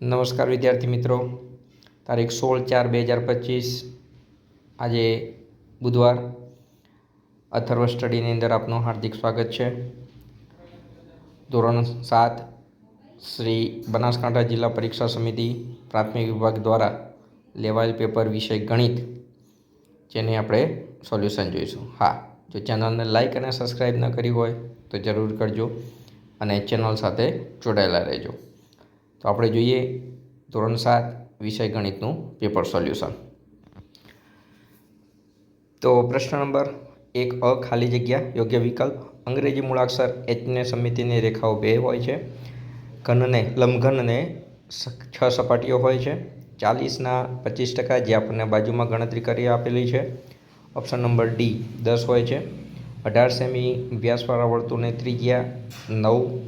નમસ્કાર વિદ્યાર્થી મિત્રો. તારીખ સોળ ચાર બે હજાર પચીસ, આજે બુધવાર. અથર્વ સ્ટડીની અંદર આપનું હાર્દિક સ્વાગત છે. ધોરણ સાત શ્રી બનાસકાંઠા જિલ્લા પરીક્ષા સમિતિ પ્રાથમિક વિભાગ દ્વારા લેવાયેલ પેપર વિષય ગણિત, જેને આપણે સોલ્યુશન જોઈશું. હા, જો ચેનલને લાઇક અને સબસ્ક્રાઈબ ન કરી હોય તો જરૂર કરજો અને ચેનલ સાથે જોડાયેલા રહેજો. તો આપણે જોઈએ ધોરણ સાત વિષય ગણિતનું પેપર સોલ્યુશન તો પ્રશ્ન નંબર એક, અ, ખાલી જગ્યા, યોગ્ય વિકલ્પ. અંગ્રેજી મૂળાક્ષર એચને સમિતિની રેખાઓ બે હોય છે. ઘનને, લંબઘનને છ સપાટીઓ હોય છે. ચાલીસના પચીસ ટકા જે આપણને બાજુમાં ગણતરી કરી આપેલી છે. ઓપ્શન નંબર ડી દસ હોય છે. અઢાર સેમી વ્યાસવાળા વર્તુળને ત્રિજ્યા નવ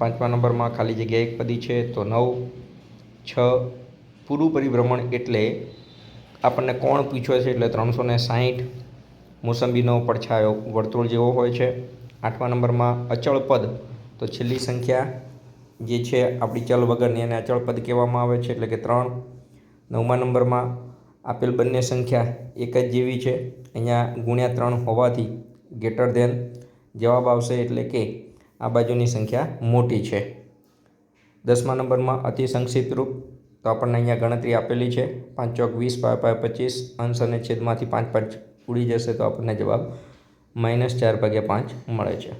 પાંચમા નંબરમાં ખાલી જગ્યા એક પદી છે, તો નવ, છ, પૂરું પરિભ્રમણ એટલે આપણને કોણ પૂછ્યો છે એટલે ત્રણસો ને સાહીઠ મોસંબીનો પડછાયો વર્તુળ જેવો હોય છે. આઠમા નંબરમાં અચળ પદ, તો છેલ્લી સંખ્યા જે છે આપણી ચલ વગરની એને અચળ પદ કહેવામાં આવે છે એટલે કે ત્રણ. નવમા નંબરમાં આપેલ બંને સંખ્યા એક જ જેવી છે. અહીંયા ગુણ્યા ત્રણ હોવાથી ગેટર ધેન જવાબ આવશે એટલે કે આ બાજુની સંખ્યા મોટી છે. દસમા નંબરમાં અતિ સંક્ષિપ્ત રૂપ, તો આપણને અહીંયા ગણતરી આપેલી છે. પાંચ ચોક વીસ, પાંચ પાંચ પચીસ, અંશ અને છેદમાંથી પાંચ પાંચ ઉડી જશે તો આપણને જવાબ માઇનસ ચાર ભાગ્યા પાંચ મળે છે.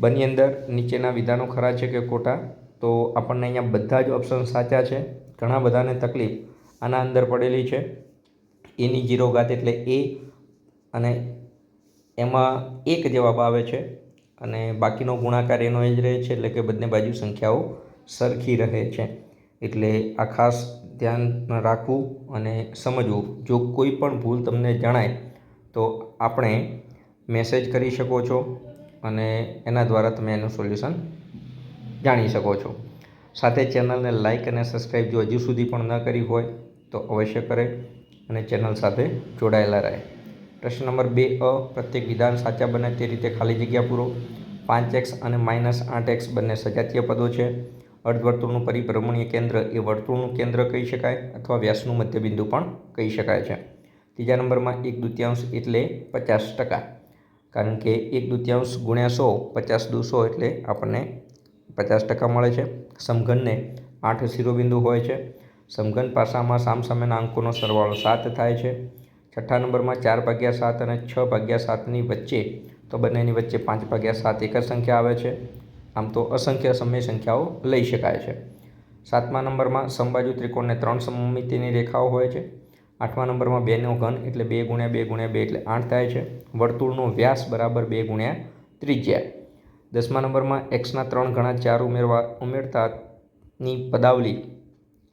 બંને અંદર નીચેના વિધાનો ખરા છે કે ખોટા? તો આપણને અહીંયા બધા જ ઓપ્શન સાચા છે. ઘણા બધાને તકલીફ આના અંદર પડેલી છે. એની જીરો ઘાત એટલે એ અને એમાં એક જવાબ આવે છે. અને બાકીનો ગુણાકાર એનો એ જ રહે છે, એટલે કે બંને બાજુ સંખ્યાઓ સરખી રહે છે. એટલે આ ખાસ ધ્યાન રાખવું અને સમજવું. જો કોઈ પણ ભૂલ તમને જણાય, તો આપણે મેસેજ કરી શકો છો અને એના દ્વારા તમે એનું સોલ્યુશન જાણી શકો છો. સાથે ચેનલને લાઇક અને સબસ્ક્રાઈબ જો હજુ સુધી પણ ન કરી હોય, તો અવશ્ય કરે અને ચેનલ સાથે જોડાયેલા રહે. પ્રશ્ન નંબર બે અ પ્રત્યેક વિધાન સાચા બને તે રીતે ખાલી જગ્યા પૂરો. પાંચ એક્સ અને માઇનસ આઠ એક્સ બંને સજાતીય પદો છે. અર્ધવર્તુળનું પરિભ્રમણીય કેન્દ્ર એ વર્તુળનું કેન્દ્ર કહી શકાય અથવા વ્યાસનું મધ્યબિંદુ પણ કહી શકાય છે. ત્રીજા નંબરમાં એક દૃત્યાંશ એટલે પચાસ ટકા. કારણ કે એક દૃત્યાંશ ગુણ્યા સો, પચાસ દુ સો એટલે આપણને પચાસ ટકા મળે છે. સમઘનને આઠ શિરોબિંદુ હોય છે. સમઘન પાસામાં સામસામેના અંકોનો સરવાળો સાત થાય છે. છઠ્ઠા નંબરમાં ચાર ભાગ્યા સાત અને છ ભાગ્યા સાતની વચ્ચે તો બંનેની વચ્ચે પાંચ ભાગ્યા સાત એક જ સંખ્યા આવે છે. આમ તો અસંખ્ય સમય સંખ્યાઓ લઈ શકાય છે. સાતમા નંબરમાં સમબાજુ ત્રિકોણને ત્રણ સમમિતિની રેખાઓ હોય છે. આઠમા નંબરમાં બેનો ઘન એટલે બે ગુણ્યા બે ગુણ્યા બે એટલે આઠ થાય છે. વર્તુળનો વ્યાસ બરાબર બે ગુણ્યા ત્રિજ્યા. દસમા નંબરમાં એક્સના ત્રણ ગણા ચાર ઉમેરવા ઉમેરતાની પદાવલી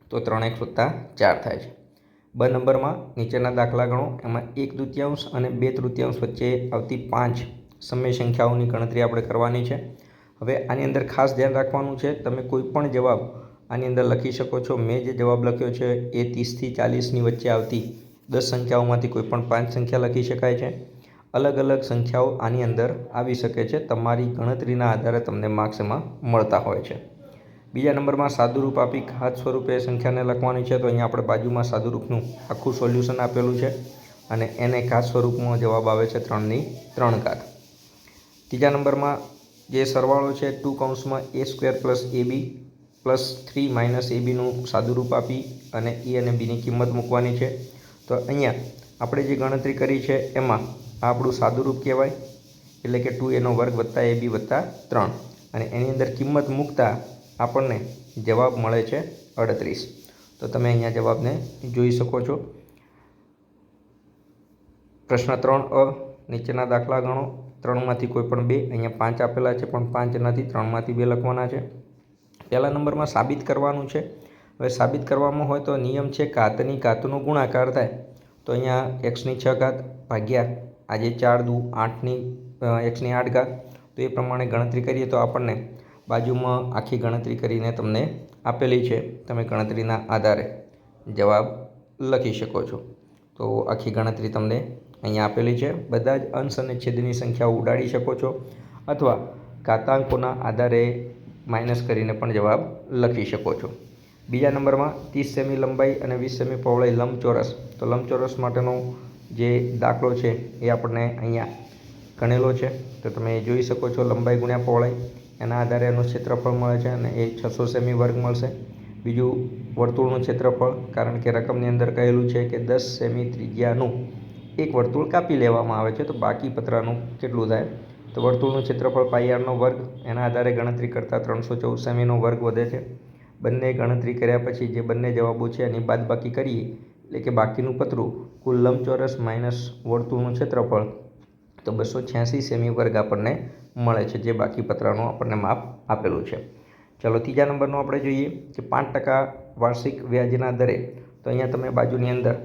તો ત્રણ એક્સ વત્તા ચાર થાય છે. બ નંબરમાં નીચેના દાખલા ગણો. એમાં એક તૃતીયાંશ અને બે તૃતીયાંશ વચ્ચે આવતી પાંચ સમય સંખ્યાઓની ગણતરી આપણે કરવાની છે. હવે આની અંદર ખાસ ધ્યાન રાખવાનું છે, તમે કોઈ પણ જવાબ આની અંદર લખી શકો છો. મેં જે જવાબ લખ્યો છે, એ ત્રીસથી ચાલીસની વચ્ચે આવતી દસ સંખ્યાઓમાંથી કોઈ પણ પાંચ સંખ્યા લખી શકાય છે. અલગ અલગ સંખ્યાઓ આની અંદર આવી શકે છે. તમારી ગણતરીના આધારે તમને માર્ક્સ એમાં મળતા હોય છે. બીજા નંબરમાં સાદુરૂપ આપી ઘાત સ્વરૂપે સંખ્યાને લખવાની છે. તો અહીંયા આપણે બાજુમાં સાદુરૂપનું આખું સોલ્યુશન આપેલું છે અને એને ઘાત સ્વરૂપમાં જવાબ આવે છે ત્રણની ત્રણ ઘાત. ત્રીજા નંબરમાં જે સરવાળો છે ટુ કૌંસમાં A square plus A B plus three minus A બીનું સાદુરૂપ આપી અને એ અને બીની કિંમત મૂકવાની છે. તો અહીંયા આપણે જે ગણતરી કરી છે એમાં આ આપણું સાદુરૂપ કહેવાય, એટલે કે ટુ એનો વર્ગ વત્તા એ બી વત્તા ત્રણ. અને એની અંદર કિંમત મૂકતા આપણને જવાબ મળે છે અડત્રીસ. તો તમે અહીંયા જવાબને જોઈ શકો છો. પ્રશ્ન ત્રણ અ, નીચેના દાખલા ગણો. ત્રણમાંથી કોઈ પણ બે, અહીંયા પાંચ આપેલા છે, પણ પાંચ નથી, ત્રણમાંથી બે લખવાના છે. પહેલા નંબરમાં સાબિત કરવાનું છે. હવે સાબિત કરવામાં હોય તો નિયમ છે ઘાતની ઘાતનો ગુણાકાર થાય. તો અહીંયા એક્સની છ ઘાત ભાગ્યા આજે ચાર દુ આઠની એક્સની આઠ ઘાત. તો એ પ્રમાણે ગણતરી કરીએ તો આપણને બાજુમાં આખી ગણતરી કરીને તમને આપેલી છે. તમે ગણતરીના આધારે જવાબ લખી શકો છો. તો આખી ગણતરી તમને અહીંયા આપેલી છે. બધા જ અંશ અને છેદની સંખ્યાઓ ઉડાડી શકો છો અથવા ઘાતાંકોના આધારે માઇનસ કરીને પણ જવાબ લખી શકો છો. બીજા નંબરમાં ત્રીસ સેમી લંબાઈ અને વીસ સેમી પહોળાઈ લંબચોરસ. તો લંબચોરસ માટેનો જે દાખલો છે એ આપણને અહીંયા ગણેલો છે. તો તમે જોઈ શકો છો લંબાઈ ગુણ્યા પહોળાઈ. એના આધારે એનું ક્ષેત્રફળ મળે છે અને એ છસો સેમી વર્ગ મળશે. બીજું વર્તુળનું ક્ષેત્રફળ, કારણ કે રકમની અંદર કહેલું છે કે દસ સેમી ત્રિજ્યાનું એક વર્તુળ કાપી લેવામાં આવે છે, તો બાકી પતરાનું કેટલું થાય? તો વર્તુળનું ક્ષેત્રફળ પાયારનો વર્ગ, એના આધારે ગણતરી કરતાં ત્રણસો ચૌદ સેમીનો વર્ગ વધે છે. બંને ગણતરી કર્યા પછી જે બંને જવાબો છે, એની બાદબાકી કરીએ, એટલે કે બાકીનું પતરું, કુલ લંબચોરસ માઇનસ વર્તુળનું ક્ષેત્રફળ, તો બસો છ્યાસી સેમી વર્ગ આપણને મળે છે, જે બાકી પતરાનું આપણને માપ આપેલું છે. ચાલો ત્રીજા નંબરનું આપણે જોઈએ, કે પાંચ ટકા વાર્ષિક વ્યાજના દરે, તો અહીંયા તમે બાજુની અંદર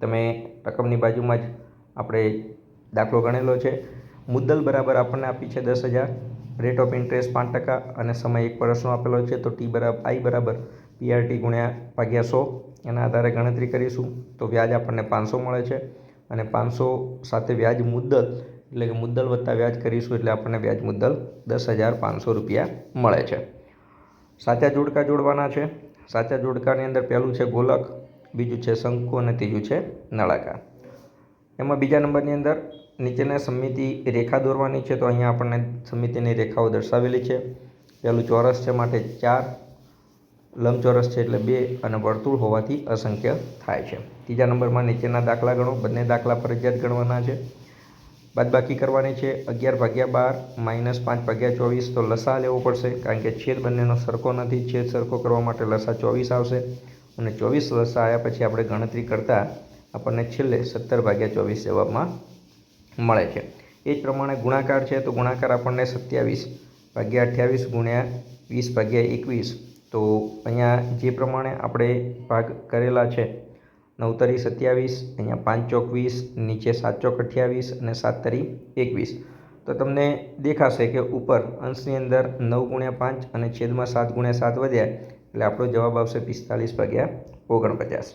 તમે રકમની બાજુમાં જ આપણે દાખલો ગણેલો છે. મુદ્દલ બરાબર આપણને આપી છે દસ હજાર. રેટ ઓફ ઇન્ટરેસ્ટ પાંચ ટકા અને સમય એક વર્ષનો આપેલો છે તો ટી બરાબર આઈ બરાબર પીઆરટી ગુણ્યા ભાગ્યા સો. એના આધારે ગણતરી કરીશું તો વ્યાજ આપણને પાંચસો મળે છે. અને પાંચસો સાથે વ્યાજ મુદ્દલ, એટલે કે મુદ્દલ વત્તા વ્યાજ કરીશું એટલે આપણને વ્યાજ મુદ્દલ દસ હજાર પાંચસો રૂપિયા મળે છે. સાચા જોડકા જોડવાના છે. સાચા જોડકાની અંદર પહેલું છે ગોલક. બીજું છે શંકુ અને ત્રીજું છે નળાકાર. એમાં બીજા નંબરની અંદર નીચેના સમિતિ રેખા દોરવાની છે, તો અહીંયા આપણને સમિતિની રેખાઓ દર્શાવેલી છે. પહેલું ચોરસ છે માટે ચાર, લંબચોરસ છે એટલે બે અને વર્તુળ હોવાથી અસંખ્ય થાય છે. ત્રીજા નંબરમાં નીચેના દાખલા ગણો, બંને દાખલા ફરજિયાત ગણવાના છે. બાદબાકી કરવાની છે, અગિયાર ભાગ્યા બાર માઇનસ પાંચ ભાગ્યા ચોવીસ, તો લસા લેવો પડશે, કારણ કે છેદ બંનેનો સરખો નથી, છેદ સરખો કરવા માટે લસા ચોવીસ આવશે. અને ચોવીસ વર્ષ આવ્યા પછી આપણે ગણતરી કરતાં આપણને છેલ્લે સત્તર ભાગ્યા ચોવીસ જવાબમાં મળે છે. એ જ પ્રમાણે ગુણાકાર છે તો ગુણાકાર આપણને સત્યાવીસ ભાગ્યા અઠ્યાવીસ ગુણ્યા વીસ ભાગ્યા એકવીસ. તો અહીંયા જે પ્રમાણે આપણે ભાગ કરેલા છે, નવતરી સત્યાવીસ, અહીંયા પાંચ ચોક વીસ, નીચે સાત ચોક અઠ્યાવીસ અને સાત તરી એકવીસ. તો તમને દેખાશે કે ઉપર અંશની અંદર નવ ગુણ્યા પાંચ અને છેદમાં સાત ગુણ્યા સાત વધ્યા. એટલે આપણો જવાબ આવશે પિસ્તાલીસ ભાગ્યા ઓગણપચાસ.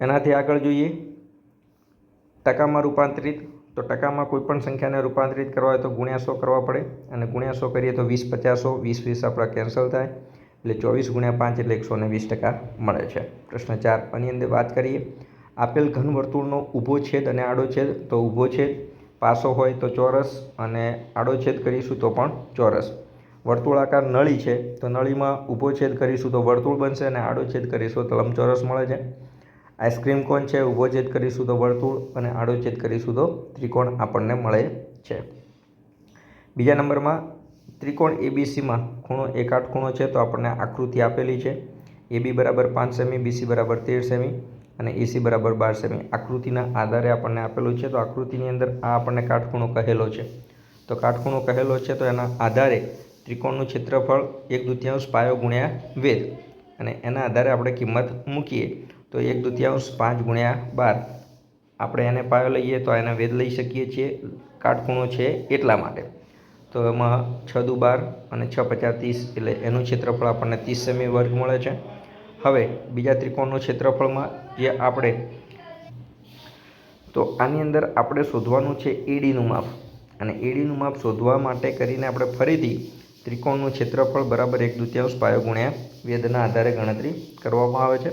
એનાથી આગળ જોઈએ. ટકામાં રૂપાંતરિત, તો ટકામાં કોઈપણ સંખ્યાને રૂપાંતરિત કરવા હોય તો ગુણ્યા સો કરવા પડે. અને ગુણ્યા સો કરીએ તો વીસ પચાસો વીસ વીસ આપણા કેન્સલ થાય. એટલે ચોવીસ ગુણ્યા પાંચ એટલે એકસો વીસ ટકા મળે છે. પ્રશ્ન ચાર, આની અંદર વાત કરીએ. આપેલ ઘન વર્તુળનો ઊભો છેદ અને આડો છેદ, તો ઊભો છેદ. પાસો હોય તો ચોરસ અને આડો છેદ કરીશું તો પણ ચોરસ. વર્તુળાકાર નળી છે, તો નળીમાં ઊભો છેદ કરીશું તો વર્તુળ બનશે અને આડો છેદ કરીશું તો લંબચોરસ મળે છે. આઈસ્ક્રીમ કોણ છે, ઊભો છેદ કરીશું તો વર્તુળ અને આડો છેદ કરીશું તો ત્રિકોણ આપણને મળે છે. બીજા નંબરમાં ત્રિકોણ એબીસીમાં ખૂણો એકાઠ ખૂણો છે, તો આપણને આકૃતિ આપેલી છે. એબી બરાબર પાંચ સેમી બીસી બરાબર તેર સેમી અને એસી બરાબર બાર સેમી. આકૃતિના આધારે આપણને આપેલું છે, તો આકૃતિની અંદર આ આપણને કાટખૂણો કહેલો છે. તો કાટખૂણો કહેલો છે, તો એના આધારે ત્રિકોણનું ક્ષેત્રફળ એક દૃત્યાંશ પાયો ગુણ્યા વેદ અને એના આધારે આપણે કિંમત મૂકીએ તો એક દૃત્યાંશ પાંચ ગુણ્યા બાર. આપણે એને પાયો લઈએ તો એને વેદ લઈ શકીએ છીએ. કાટખૂણો છે એટલા માટે. તો એમાં છ દુ બાર અને છ પચાસ ત્રીસ એટલે એનું ક્ષેત્રફળ આપણને ત્રીસ સેમી વર્ગ મળે છે. હવે બીજા ત્રિકોણનું ક્ષેત્રફળમાં જે આપણે તો આની અંદર આપણે શોધવાનું છે એડીનું માપ. અને એડીનું માપ શોધવા માટે કરીને આપણે ફરીથી ત્રિકોણનું ક્ષેત્રફળ બરાબર એક દૃત્યાંશ પાયો ગુણ્યા વેદના આધારે ગણતરી કરવામાં આવે છે.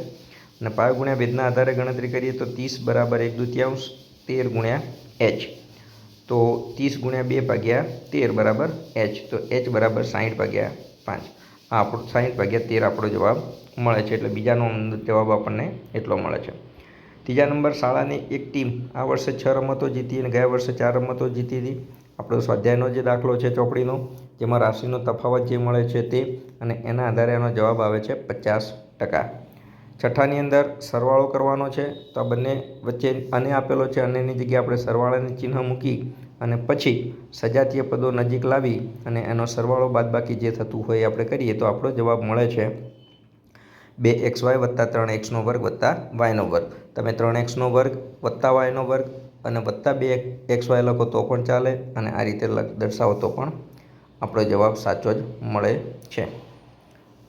અને પાયો ગુણ્યા વેદના આધારે ગણતરી કરીએ તો ત્રીસ બરાબર એક દૃત્યાંશ તેર ગુણ્યા એચ. તો ત્રીસ ગુણ્યા બે ભાગ્યા તેર બરાબર એચ. તો એચ બરાબર સાહીઠ ભાગ્યા પાંચ. આ આપણો સાહીઠ ભાગ્યા તેર આપણો જવાબ મળે છે. એટલે બીજાનો જવાબ આપણને એટલો મળે છે. ત્રીજા નંબર શાળાની એક ટીમ આ વર્ષે છ રમતો જીતી અને ગયા વર્ષે ચાર રમતો જીતી હતી. આપણો સ્વાધ્યાયનો જે દાખલો છે ચોપડીનો, જેમાં રાશિનો તફાવત જે મળે છે તે અને એના આધારે એનો જવાબ આવે છે પચાસ ટકા. છઠ્ઠાની અંદર સરવાળો કરવાનો છે, તો આ બંને વચ્ચે અને આપેલો છે અનેની જગ્યાએ આપણે સરવાળાની ચિહ્ન મૂકી અને પછી સજાતીય પદો નજીક લાવી અને એનો સરવાળો બાદબાકી જે થતું હોય એ આપણે કરીએ, તો આપણો જવાબ મળે છે બે એક્સ વાય વત્તા ત્રણ એક્સનો વર્ગ વત્તા વાયનો વર્ગ. તમે ત્રણ એક્સનો વર્ગ વત્તા વાયનો વર્ગ અને વત્તા બે એક્સ વાય લખો તો પણ ચાલે અને આ રીતે દર્શાવો તો પણ આપણો જવાબ સાચો જ મળે છે.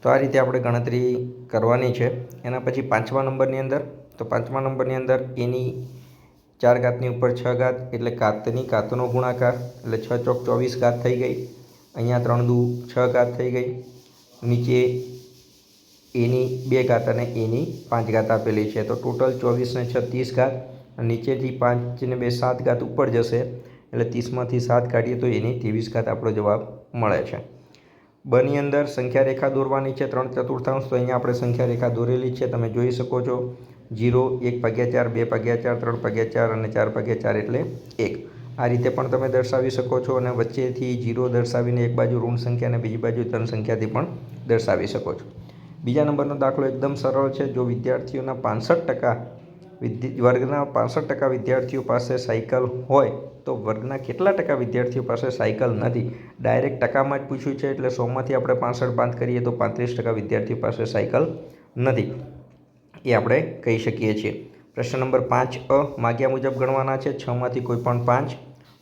તો આ રીતે આપણે ગણતરી કરવાની છે. એના પછી પાંચમા નંબરની અંદર, તો પાંચમા નંબરની અંદર એની ચાર ઘાતની ઉપર છ ઘાત એટલે કાતની કાતનો ગુણાકાર એટલે છ ચોક ચોવીસ ઘાત થઈ ગઈ. અહીંયા ત્રણ દુ છ ઘાત થઈ ગઈ. નીચે એની બે ઘાત અને એની પાંચ ઘાત આપેલી છે. તો ટોટલ ચોવીસને છત્રીસ ત્રીસ ઘાત નીચેથી પાંચને બે સાત ઘાત ઉપર જશે. એટલે ત્રીસમાંથી સાત કાઢીએ તો એની ત્રેવીસ ઘાત આપણો જવાબ મળે છે. બની અંદર સંખ્યા રેખા દોરવાની છે ત્રણ ચતુર્થાંશ. તો અહીંયા આપણે સંખ્યા રેખા દોરેલી છે. તમે જોઈ શકો છો. જીરો, એક ભાગ્યા ચાર, બે ભાગ્યા ચાર, ત્રણ ભાગ્યા ચાર અને ચાર ભાગ્યા ચાર એટલે એક. આ રીતે પણ તમે દર્શાવી શકો છો અને વચ્ચેથી જીરો દર્શાવીને એક બાજુ ઋણ સંખ્યા અને બીજી બાજુ ધન સંખ્યાથી પણ દર્શાવી શકો છો. બીજા નંબરનો દાખલો એકદમ સરળ છે. જો વિદ્યાર્થીઓના પાંસઠ ટકા વર્ગના પાંસઠ ટકા વિદ્યાર્થીઓ પાસે સાયકલ હોય તો વર્ગના કેટલા ટકા વિદ્યાર્થીઓ પાસે સાયકલ નથી? ડાયરેક્ટ ટકામાં જ પૂછ્યું છે, એટલે સોમાંથી આપણે પાંસઠ બાંધ કરીએ તો પાંત્રીસ ટકા વિદ્યાર્થીઓ પાસે સાયકલ નથી. એ આપણે કહી શકીએ છીએ. પ્રશ્ન નંબર પાંચ અ માગ્યા મુજબ ગણવાના છે. છમાંથી કોઈ પણ પાંચ.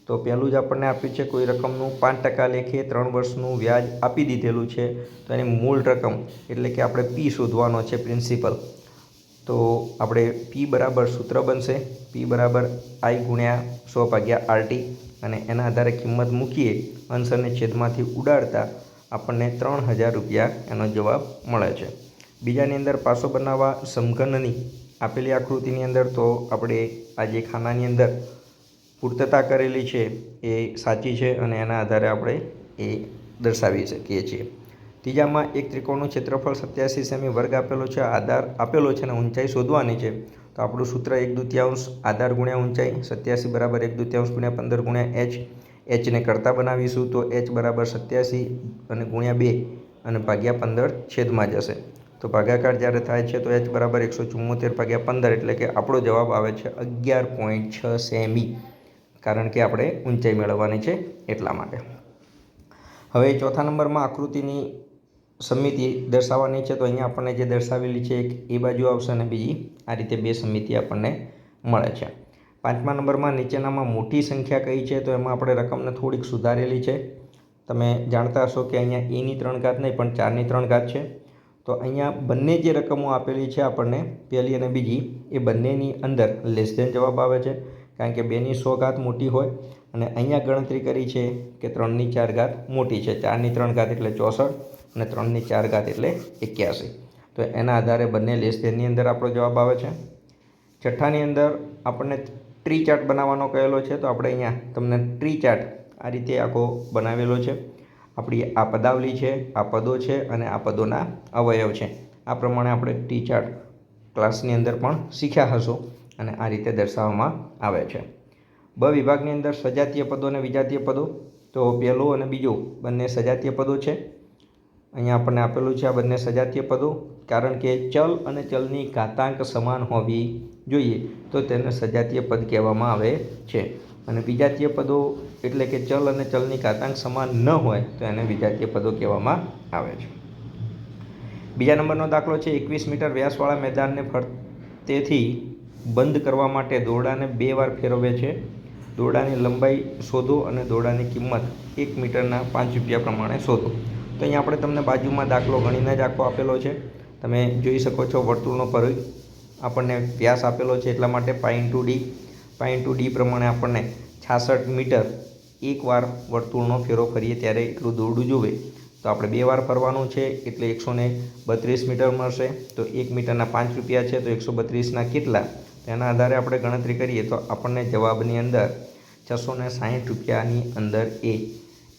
તો પહેલું જ આપણને આપ્યું છે, કોઈ રકમનું પાંચ ટકા લેખે ત્રણ વર્ષનું વ્યાજ આપી દીધેલું છે. તો એની મૂળ રકમ એટલે કે આપણે પી શોધવાનો છે પ્રિન્સિપલ તો આપણે પી બરાબર સૂત્ર બનશે. પી બરાબર આઈ ગુણ્યા સો ભાગ્યા આરટી અને એના આધારે કિંમત મૂકીએ અંશ છેદમાંથી ઉડાડતા આપણને ત્રણ હજાર રૂપિયા એનો જવાબ મળે છે. બીજાની અંદર પાસો બનાવવા સમઘનની આપેલી આકૃતિની અંદર તો આપણે આ જે ખાનાની અંદર પૂર્તતા કરેલી છે એ સાચી છે અને એના આધારે આપણે એ દર્શાવી શકીએ છીએ. ત્રીજામાં એક ત્રિકોણનું ક્ષેત્રફળ સત્યાસી સેમી વર્ગ આપેલો છે, આધાર આપેલો છે અને ઊંચાઈ શોધવાની છે. તો આપણું સૂત્ર એક દુત્યાંશ આધાર ગુણ્યા ઊંચાઈ, સત્યાસી બરાબર એક દુત્યાંશ ગુણ્યા પંદર ગુણ્યા એચ. એચને કરતા બનાવીશું તો એચ બરાબર સત્યાસી અને ગુણ્યા બે અને ભાગ્યા પંદર છેદમાં જશે. તો ભાગાકાર જ્યારે થાય છે તો એચ બરાબર એકસો ચુમ્મોતેર ભાગ્યા પંદર એટલે કે આપણો જવાબ આવે છે અગિયાર પોઈન્ટ છ સેમી. કારણ કે આપણે ઊંચાઈ મેળવવાની છે એટલા માટે. હવે ચોથા નંબરમાં આકૃતિની સમિતિ દર્શાવવાની છે, તો અહીંયા આપણને જે દર્શાવેલી છે એક એ બાજુ આવશે અને બીજી આ રીતે બે સમિતિ આપણને મળે છે. પાંચમા નંબરમાં નીચેનામાં મોટી સંખ્યા કઈ છે, તો એમાં આપણે રકમને થોડીક સુધારેલી છે. તમે જાણતા હશો કે અહીંયા એની ત્રણ ઘાત નહીં, પણ ચારની ત્રણ ઘાત છે. તો અહીંયા બંને જે રકમો આપેલી છે આપણને, પહેલી અને બીજી, એ બંનેની અંદર લેસ દેન જવાબ આવે છે, કારણ કે બેની સો ઘાત મોટી હોય. અને અહીંયા ગણતરી કરી છે કે ત્રણની ચાર ઘાત મોટી છે. ચારની ત્રણ ઘાત એટલે ચોસઠ અને ત્રણની ચાર ઘાત એટલે એક્યાસી. તો એના આધારે બંને લેસ ધેનની અંદર આપણો જવાબ આવે છે. છઠ્ઠાની અંદર આપણને ટ્રી ચાર્ટ બનાવવાનો કહેલો છે, તો આપણે અહીંયા તમને ટ્રી ચાર્ટ આ રીતે આખો બનાવેલો છે. આપણી આ પદાવલી છે, આ પદો છે અને આ પદોના અવયવ છે. આ પ્રમાણે આપણે ટી ચાર્ટ ક્લાસની અંદર પણ શીખ્યા હશો અને આ રીતે દર્શાવવામાં આવે છે. બ વિભાગની અંદર સજાતીય પદો અને વિજાતીય પદો. તો પહેલો અને બીજો બંને સજાતીય પદો છે. અહીંયા આપણને આપેલું છે આ બંને સજાતીય પદો, કારણ કે ચલ અને ચલની ઘાતાંક સમાન હોવી જોઈએ તો તેને સજાતીય પદ કહેવામાં આવે છે. અને વિજાતીય પદો એટલે કે ચલ અને ચલની ઘાતાંક સમાન ન હોય તો એને વિજાતીય પદો કહેવામાં આવે છે. બીજા નંબરનો દાખલો છે, એકવીસ મીટર વ્યાસવાળા મેદાનને ફરતેથી બંધ કરવા માટે દોરડાને બે વાર ફેરવે છે. દોરડાની લંબાઈ શોધો અને દોરડાની કિંમત એક મીટરના પાંચ રૂપિયા પ્રમાણે શોધો. તો અહીંયા આપણે તમને બાજુમાં દાખલો ગણીને જ આખો આપેલો છે. તમે જોઈ શકો છો વર્તુળનો પરોય આપણને વ્યાસ આપેલો છે એટલા માટે પાઇન ટુ ડી. પાઇન ટુ ડી પ્રમાણે આપણને છાસઠ મીટર એકવાર વર્તુળનો ફેરો ફરીએ ત્યારે એટલું દોરડું જોવે તો આપણે બે વાર ફરવાનું છે એટલે એકસો બત્રીસ મીટર મળશે. તો એક મીટરના પાંચ રૂપિયા છે તો એકસો બત્રીસના કેટલા? તેના આધારે આપણે ગણતરી કરીએ તો આપણને જવાબની અંદર છસો ને સાહીઠ રૂપિયાની અંદર એ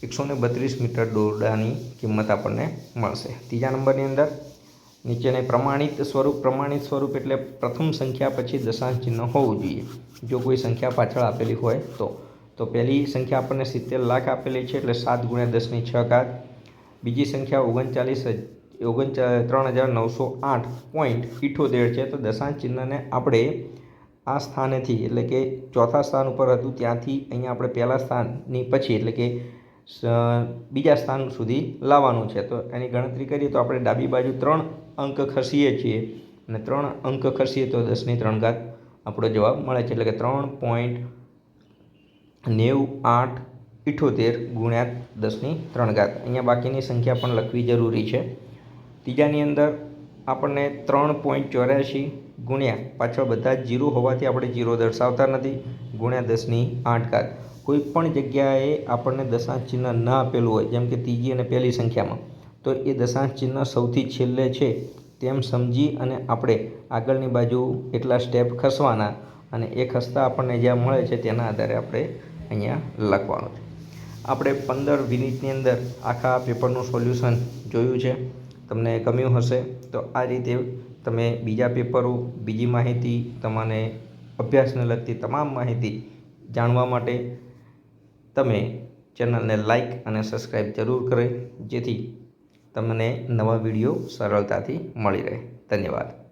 એકસો ને બત્રીસ મીટર દોરડાની કિંમત આપણને મળશે. ત્રીજા નંબરની અંદર નીચેને પ્રમાણિત સ્વરૂપ પ્રમાણિત સ્વરૂપ એટલે પ્રથમ સંખ્યા પછી દશાંશ ચિહ્ન હોવું જોઈએ. જો કોઈ સંખ્યા પાછળ આપેલી હોય તો. તો પહેલી સંખ્યા આપણને સિત્તેર લાખ આપેલી છે એટલે સાત ગુણ્યા દસની છ ઘાત. બીજી સંખ્યા ઓગણચાલીસ ઓગણચા, ત્રણ હજાર નવસો આઠ પોઈન્ટ ઇઠોતેર છે. તો દશાંશ ચિહ્નને આપણે આ સ્થાનેથી એટલે કે ચોથા સ્થાન ઉપર હતું ત્યાંથી અહીંયા આપણે પહેલાં સ્થાનની પછી એટલે કે બીજા સ્થાન સુધી લાવવાનું છે. તો એની ગણતરી કરીએ તો આપણે ડાબી બાજુ ત્રણ અંક ખસીએ છીએ. અને ત્રણ અંક ખસીએ તો દસની ત્રણ ઘાત આપણો જવાબ મળે છે. એટલે કે ત્રણ પોઈન્ટ નેવું આઠ ઇઠોતેર ગુણ્યા દસની ત્રણ ઘાત. અહીંયા બાકીની સંખ્યા પણ લખવી જરૂરી છે. ત્રીજાની અંદર આપણને ત્રણ પોઈન્ટ ચોર્યાસી ગુણ્યા પાછળ બધા જ જીરો હોવાથી આપણે જીરો દર્શાવતા નથી. ગુણ્યા દસની આઠ ઘાત. કોઈ પણ જગ્યાએ આપણને દશાંશ ચિહ્ન ન આપેલું હોય, જેમ કે ત્રીજી અને પહેલી સંખ્યામાં, તો એ દશાંશ ચિહ્ન સૌથી છેલ્લે છે તેમ સમજી અને આપણે આગળની બાજુ એટલા સ્ટેપ ખસવાના અને એ ખસતા આપણને જ્યાં મળે છે તેના આધારે આપણે અહીંયા લખવાનું છે. આપણે પંદર મિનિટની અંદર આખા પેપરનું સોલ્યુશન જોયું છે, તમને ગમ્યું હશે, તો આ રીતે તમે બીજા પેપરો, બીજી માહિતી, તમને અભ્યાસને લગતી તમામ માહિતી જાણવા માટે તમે ચેનલને લાઈક અને સબસ્ક્રાઈબ જરૂર કરે, જેથી તમને નવા વીડિયો સરળતાથી મળી રહે. ધન્યવાદ.